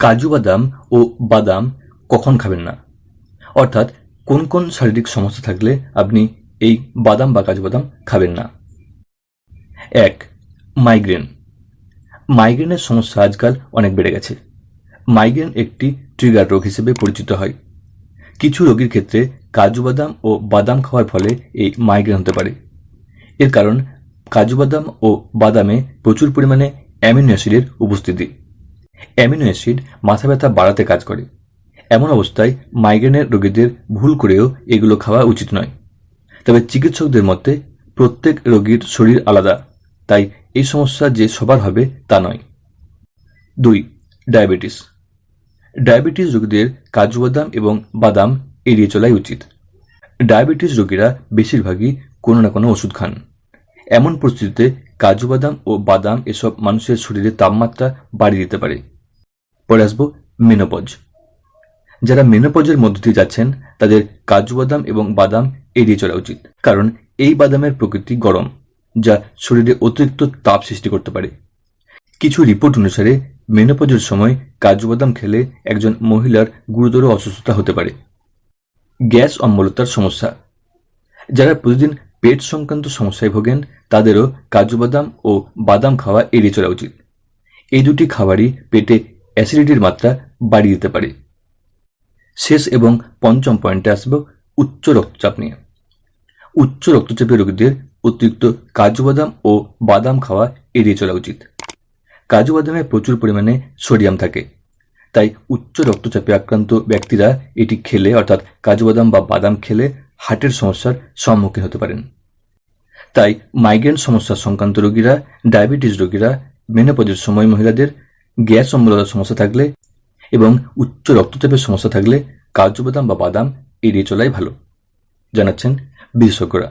কাজু বাদাম ও বাদাম কখন খাবেন না? অর্থাৎ কোন কোন শারীরিক সমস্যা থাকলে আপনি এই বাদাম বা কাজু বাদাম খাবেন না? এক, মাইগ্রেন। মাইগ্রেনের সমস্যা আজকাল অনেক বেড়ে গেছে। মাইগ্রেন একটি ট্রিগার রোগ হিসেবে পরিচিত হয়। কিছু রোগীর ক্ষেত্রে কাজু বাদাম ও বাদাম খাওয়ার ফলে এই মাইগ্রেন হতে পারে। এর কারণ, কাজু বাদাম ও বাদামে প্রচুর পরিমাণে অ্যামিনো অ্যাসিডের উপস্থিতি। অ্যামিনো অ্যাসিড মাথা ব্যথা বাড়াতে কাজ করে। এমন অবস্থায় মাইগ্রেনের রোগীদের ভুল করেও এগুলো খাওয়া উচিত নয়। তবে চিকিৎসকদের মতে, প্রত্যেক রোগীর শরীর আলাদা, তাই এই সমস্যা যে সবার হবে তা নয়। দুই, ডায়াবেটিস। ডায়াবেটিস রোগীদের কাজু বাদাম এবং বাদাম এড়িয়ে চলাই উচিত। ডায়াবেটিস রোগীরা বেশিরভাগই কোনো না কোনো ওষুধ খান। এমন পরিস্থিতিতে কাজু বাদাম ও বাদাম এসব মানুষের শরীরে তাপমাত্রা বাড়িয়ে দিতে পারে। পরে আসব মেনোপজ যারা মেনোপজের মধ্য দিয়ে যাচ্ছেন, তাদের কাজু বাদাম এবং বাদাম এড়িয়ে চলা উচিত, কারণ এই বাদামের প্রকৃতি গরম, যা শরীরে অতিরিক্ত তাপ সৃষ্টি করতে পারে। কিছু রিপোর্ট অনুসারে মেনোপজের সময় কাজু বাদাম খেলে একজন মহিলার গুরুতর অসুস্থতা হতে পারে। গ্যাস অম্বলতার সমস্যা। যারা প্রতিদিন পেট সংক্রান্ত সমস্যায় ভোগেন, তাদেরও কাজু বাদাম ও বাদাম খাওয়া এড়িয়ে চলা উচিত। এই দুটি খাবারই পেটে অ্যাসিডিটির মাত্রা বাড়িয়ে দিতে পারে। শেষ এবং পঞ্চম পয়েন্টে আসব উচ্চ রক্তচাপ নিয়ে। উচ্চ রক্তচাপের রোগীদের অতিরিক্ত কাজু বাদাম ও বাদাম খাওয়া এড়িয়ে চলা উচিত। কাজু বাদামে প্রচুর পরিমাণে সোডিয়াম থাকে, তাই উচ্চ রক্তচাপে আক্রান্ত ব্যক্তিরা এটি খেলে, অর্থাৎ কাজু বাদাম বা বাদাম খেলে হার্টের সমস্যার সম্মুখীন হতে পারেন। তাই মাইগ্রেন সমস্যা সংক্রান্ত রোগীরা, ডায়াবেটিস রোগীরা, মেনোপজের সময় মহিলাদের গ্যাস অম্বলতার সমস্যা থাকলে এবং উচ্চ রক্তচাপের সমস্যা থাকলে কাজু বাদাম বা বাদাম এড়িয়ে চলাই ভালো, জানাচ্ছেন বিশেষজ্ঞরা।